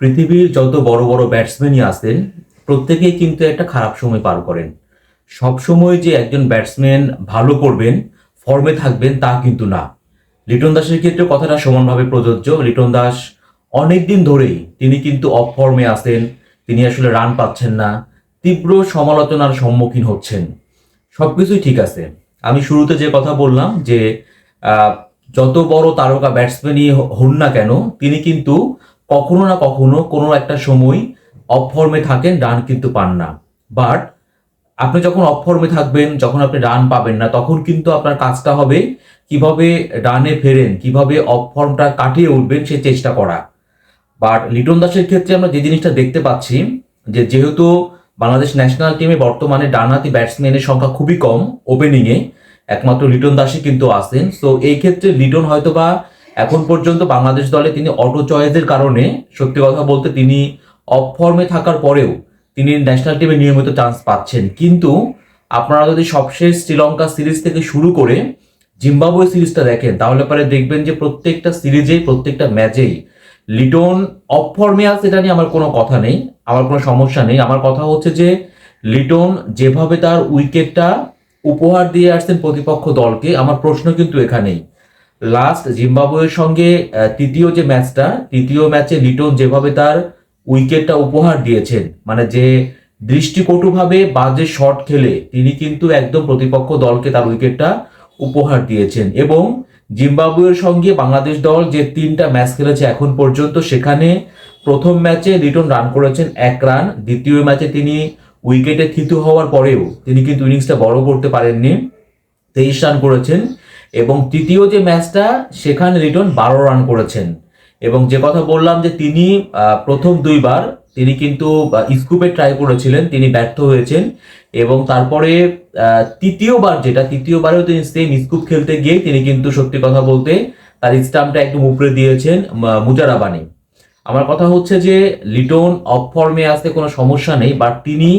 পৃথিবীর যত বড় বড় ব্যাটসম্যানই আছেন, প্রত্যেকেই কিন্তু একটা খারাপ সময় পার করেন। সব সময় যে একজন ব্যাটসম্যান ভালো করবেন ফর্মে থাকবেন তা কিন্তু না। লিটন দাসের ক্ষেত্রে কথাটা সমানভাবে প্রযোজ্য। লিটন দাস অনেক দিন ধরেই তিনি কিন্তু অফ ফর্মে আছেন, তিনি আসলে রান পাচ্ছেন না, তীব্র সমালোচনার সম্মুখীন হচ্ছেন। সবকিছুই ঠিক আছে। আমি শুরুতে যে কথা বললাম যে যত বড় তারকা ব্যাটসম্যানই হন না কেন, তিনি কিন্তু কখনো না কখনো কোনো একটা সময় অফ ফর্মে থাকেন রান কিন্তু পান না। বাট আপনি যখন অফ ফর্মে থাকবেন, যখন আপনি রান পাবেন না, তখন কিন্তু আপনার কাজটা হবে কীভাবে রানে ফেরেন, কীভাবে অফ ফর্মটা কাটিয়ে উঠবেন সে চেষ্টা করা। বাট লিটন দাসের ক্ষেত্রে আমরা যে জিনিসটা দেখতে পাচ্ছি, যে যেহেতু বাংলাদেশ ন্যাশনাল টিমে বর্তমানে ডানহাতি ব্যাটসম্যানের সংখ্যা খুবই কম ওপেনিংয়ে একমাত্র লিটন দাসই কিন্তু আসেন সো এই ক্ষেত্রে লিটন হয়তোবা এখন পর্যন্ত বাংলাদেশ দলে তিনি অটো চয়েসের কারণে, সত্যি কথা বলতে তিনি অফ ফর্মে থাকার পরেও তিনি ন্যাশনাল টিমে নিয়মিত চান্স পাচ্ছেন। কিন্তু আপনারা যদি সবশেষ শ্রীলঙ্কা সিরিজ থেকে শুরু করে জিম্বাবুয়ে সিরিজটা দেখেন, তাহলে পরে দেখবেন যে প্রত্যেকটা সিরিজেই প্রত্যেকটা ম্যাচেই লিটন অফ ফর্মে আছে এটা নিয়ে আমার কোনো কথা নেই, আমার কোনো সমস্যা নেই। আমার কথা হচ্ছে যে লিটন যেভাবে তার উইকেটটা উপহার দিয়ে আসছেন প্রতিপক্ষ দলকে, আমার প্রশ্ন কিন্তু এখানেই। লাস্ট জিম্বাবুয়ের সঙ্গে তৃতীয় যে ম্যাচটা, তৃতীয় ম্যাচে লিটন যেভাবে তার উইকেটটা উপহার দিয়েছেন মানে যে দৃষ্টিকটুভাবে বাজে শট খেলে, তিনি কিন্তু একদম প্রতিপক্ষ দলকে তার উইকেটটা উপহার দিয়েছেন। এবং জিম্বাবুয়ের সঙ্গে বাংলাদেশ দল যে তিনটা ম্যাচ খেলেছে এখন পর্যন্ত, সেখানে প্রথম ম্যাচে লিটন রান করেছেন এক রান, দ্বিতীয় ম্যাচে তিনি উইকেটে থিতু হওয়ার পরেও তিনি কিন্তু ইনিংসটা বড় করতে পারেননি। তেইশ রান করেছেন। এবং তৃতীয় যে ম্যাচটা, সেখানে লিটন বারো রান করেছেন। এবং যে কথা বললাম যে তিনি প্রথম দুইবার, তিনি কিন্তু স্কুপে ট্রাই করেছিলেন, তিনি ব্যর্থ হয়েছেন। এবং তারপরে তৃতীয়বার যেটা, তৃতীয়বারেও তিনি সেম স্কুপ খেলতে গিয়ে তিনি কিন্তু সত্যি কথা বলতে তার স্টাম্পটা একদম উপরে দিয়েছেন মুজারাবানি। আমার কথা হচ্ছে যে, লিটন অফ ফর্মে আসতে কোনো সমস্যা নেই বাট তিনি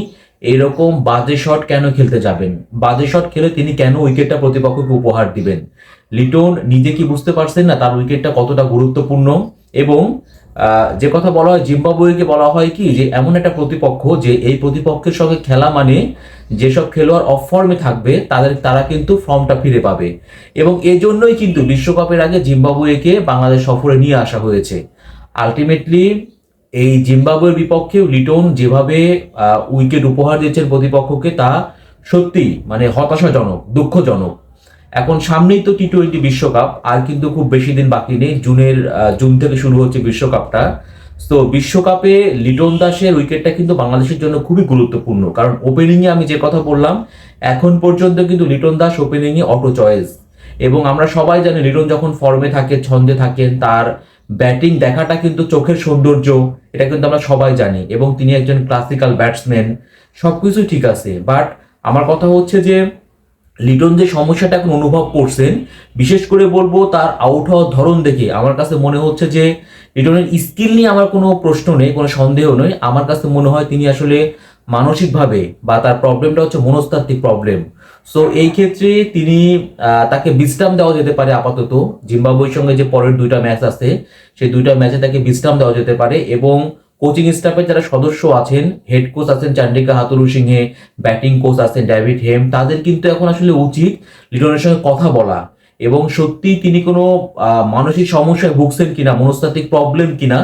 এরকম বাজে শট কেন খেলতে যাবেন? বাজে শট খেলে তিনি কেন উইকেটটা প্রতিপক্ষকে উপহার দিবেন? লিটন নিজে কি বুঝতে পারছেন না তার উইকেটটা কতটা গুরুত্বপূর্ণ? এবং যে কথা বলা হয়, জিম্বাবুয়েকে বলা হয় কি যে, এমন একটা প্রতিপক্ষ যে এই প্রতিপক্ষের সঙ্গে খেলা মানে যেসব খেলোয়াড় অফ ফর্মে থাকবে, তাদের, তারা কিন্তু ফর্মটা ফিরে পাবে। এবং এজন্যই কিন্তু বিশ্বকাপের আগে জিম্বাবুয়েকে বাংলাদেশ সফরে নিয়ে আসা হয়েছে। আলটিমেটলি এই জিম্বাবুয়ের বিপক্ষেও লিটন যেভাবে উইকেট উপহার দিয়েছেন প্রতিপক্ষকে, তা সত্যি মানে হতাশাজনক, দুঃখজনক। এখন সামনেই তো টি টোয়েন্টি বিশ্বকাপ, আর কিন্তু খুব বেশি দিন বাকি নেই, জুনের জুন থেকে শুরু হচ্ছে বিশ্বকাপটা। তো বিশ্বকাপে লিটন দাসের উইকেটটা কিন্তু বাংলাদেশের জন্য খুবই গুরুত্বপূর্ণ, কারণ ওপেনিংয়ে আমি যে কথা বললাম, এখন পর্যন্ত কিন্তু লিটন দাস ওপেনিংয়ে অটো চয়েস। এবং আমরা সবাই জানি, লিটন যখন ফর্মে থাকে, ছন্দে থাকেন, তার ব্যাটিং দেখাটা কিন্তু চোখের সৌন্দর্য, এটা কিন্তু আমরা সবাই জানি। এবং তিনি একজন ক্লাসিক্যাল ব্যাটসম্যান সবকিছু ঠিক আছে। বাট আমার কথা হচ্ছে যে, লিটন যে সমস্যাটা এখন অনুভব করছেন, বিশেষ করে বলব তার আউট হওয়ার ধরন দেখে, আমার কাছে মনে হচ্ছে যে, লিটনের স্কিল নিয়ে আমার কোনো প্রশ্ন নেই, কোনো সন্দেহ নেই। আমার কাছে মনে হয় তিনি আসলে মানসিকভাবে বা তার প্রবলেমটা হচ্ছে মনস্তাত্ত্বিক প্রবলেম সো এই ক্ষেত্রে তিনি তাকে বিশ্রাম দেওয়া যেতে পারে আপাতত। জিম্বাবুয়ের সঙ্গে যে পরের দুইটা ম্যাচ আছে, সেই দুইটা ম্যাচে তাকে বিশ্রাম দেওয়া যেতে পারে এবং কোচিং স্টাফের যারা সদস্য আছেন, হেড কোচ আছেন Chandika Hathurusingha, batting coach আছেন ডেভিড হেম, তাদের কিন্তু এখন আসলে উচিত লিটনের সঙ্গে কথা বলা এবং সত্যি তিনি কোনো মানসিক সমস্যায় ভুগছেন কিনা, মনস্তাত্ত্বিক প্রবলেম কিনা,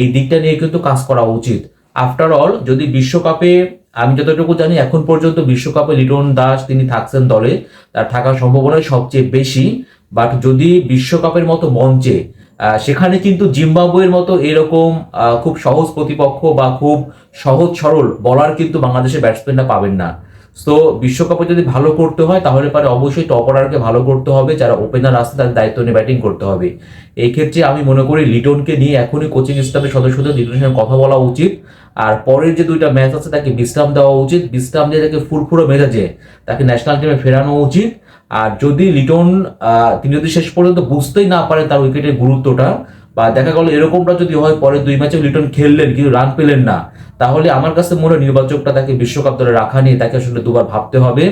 এই দিকটা নিয়ে কিন্তু কাজ করা উচিত। আফটার অল যদি বিশ্বকাপে আমি যতটুকু জানি, এখন পর্যন্ত বিশ্বকাপে লিটন দাস তিনি থাকছেন দলে। তার থাকার সম্ভাবনা সবচেয়ে বেশি। বাট যদি বিশ্বকাপের মতো মঞ্চে সেখানে কিন্তু জিম্বাবুয়ের মতো এরকম খুব সহজ প্রতিপক্ষ বা খুব সহজ সরল বলার কিন্তু বাংলাদেশের ব্যাটসম্যানরা পাবেন না। তো বিশ্বকাপে যদি ভালো করতে হয়, তাহলে পারে অবশ্যই টপ অর্ডারকে ভালো করতে হবে। যারা ওপেনার আসছে তাদের দায়িত্ব নিয়ে ব্যাটিং করতে হবে। এই ক্ষেত্রে আমি মনে করি লিটনকে নিয়ে এখনই কোচিং স্টাফের সদস্যদের লিটনের কথা বলা উচিত। আর পরের যে দুইটা ম্যাচ আছে, তাকে বিশ্রাম দেওয়া উচিত। বিশ্রাম দিয়ে তাকে ফুরফুরো মেজাজে তাকে ন্যাশনাল টিমে ফেরানো উচিত। আর যদি লিটন তিনি যদি শেষ পর্যন্ত বুঝতেই না পারেন তার উইকেটের গুরুত্বটা, বা দেখা গেল এরকমটা যদি হয়, পরের দুই ম্যাচে লিটন খেললেন, কিন্তু রান পেলেন না, তাহলে আমার কাছে মনে নির্বাচকটা তাকে বিশ্বকাপ দলে রাখা নিয়ে তাকে আসলে দুবার ভাবতে হবে।